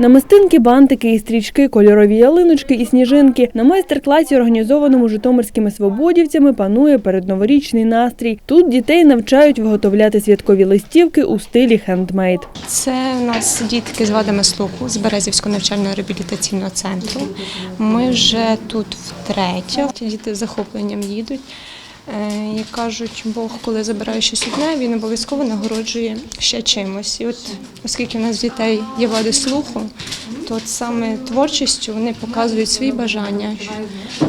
Намистинки, бантики і стрічки, кольорові ялиночки і сніжинки. На майстер-класі, організованому житомирськими свободівцями, панує передноворічний настрій. Тут дітей навчають виготовляти святкові листівки у стилі хендмейд. Це у нас дітки з вадами слуху з Березівського навчального реабілітаційного центру. Ми вже тут втретє. Діти з захопленням їдуть. Е, Як кажуть, Бог, коли забирає щось одне, він обов'язково нагороджує ще чимось. І от оскільки в нас дітей є вади слуху, то от саме творчістю вони показують свої бажання,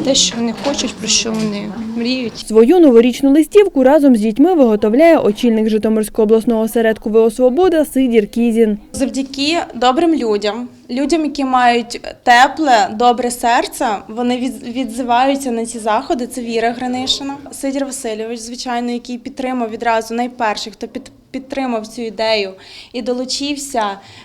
те, що вони хочуть, про що вони мріють. Свою новорічну листівку разом з дітьми виготовляє очільник Житомирського обласного осередку ВО «Свобода» Сидір Кізін. Завдяки добрим людям, людям, які мають тепле, добре серце, вони від- відзиваються на ці заходи. Це Віра Гринишина, Сидір Васильович, звичайно, який підтримав відразу найперший, хто під. Підтримав цю ідею і долучився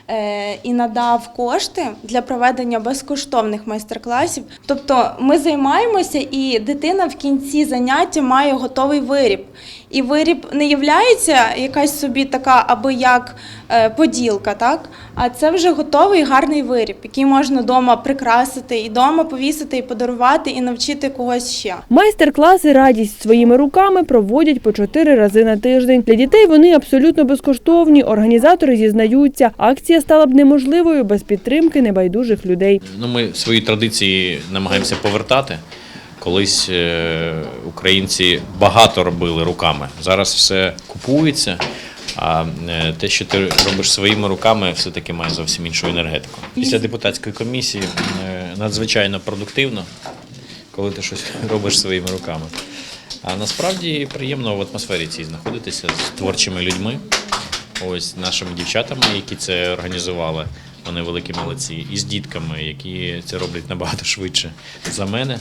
е, і надав кошти для проведення безкоштовних майстер-класів. Тобто ми займаємося, і дитина в кінці заняття має готовий виріб. І виріб не являється якась собі така аби як е, поділка, так? А це вже готовий гарний виріб, який можна вдома прикрасити, і вдома повісити, і подарувати, і навчити когось ще. Майстер-класи «Радість своїми руками» проводять по чотири рази на тиждень. Для дітей вони абсолютно безкоштовні. Організатори зізнаються, акція стала б неможливою без підтримки небайдужих людей. Ну, ми свої традиції намагаємося повертати. Колись е, українці багато робили руками. Зараз все купується. А е, те, що ти робиш своїми руками, все-таки має зовсім іншу енергетику. Після депутатської комісії е, надзвичайно продуктивно, коли ти щось робиш своїми руками. А насправді приємно в атмосфері цій знаходитися з творчими людьми, ось нашими дівчатами, які це організували. Вони великі молодці, і з дітками, які це роблять набагато швидше за мене.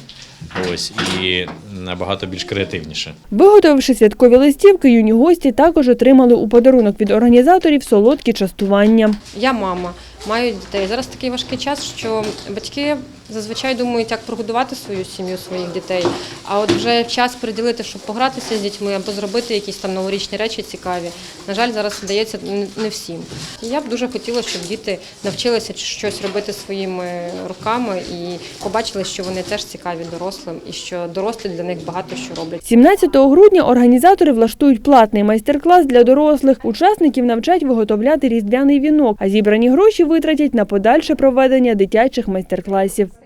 Ось і набагато більш креативніше. Виготовивши святкові листівки, юні гості також отримали у подарунок від організаторів солодкі частування. Я мама, маю дітей. Зараз такий важкий час, що батьки зазвичай думають, як прогодувати свою сім'ю, своїх дітей. А от вже час приділити, щоб погратися з дітьми або зробити якісь там новорічні речі цікаві. На жаль, зараз вдається не всім. Я б дуже хотіла, щоб діти навчилися щось робити своїми руками і побачили, що вони теж цікаві дорослим, і що дорослі для них багато що роблять. 17 грудня організатори влаштують платний майстер-клас для дорослих. Учасників навчать виготовляти різдвяний вінок, а зібрані гроші витратять на подальше проведення дитячих майстер-класів.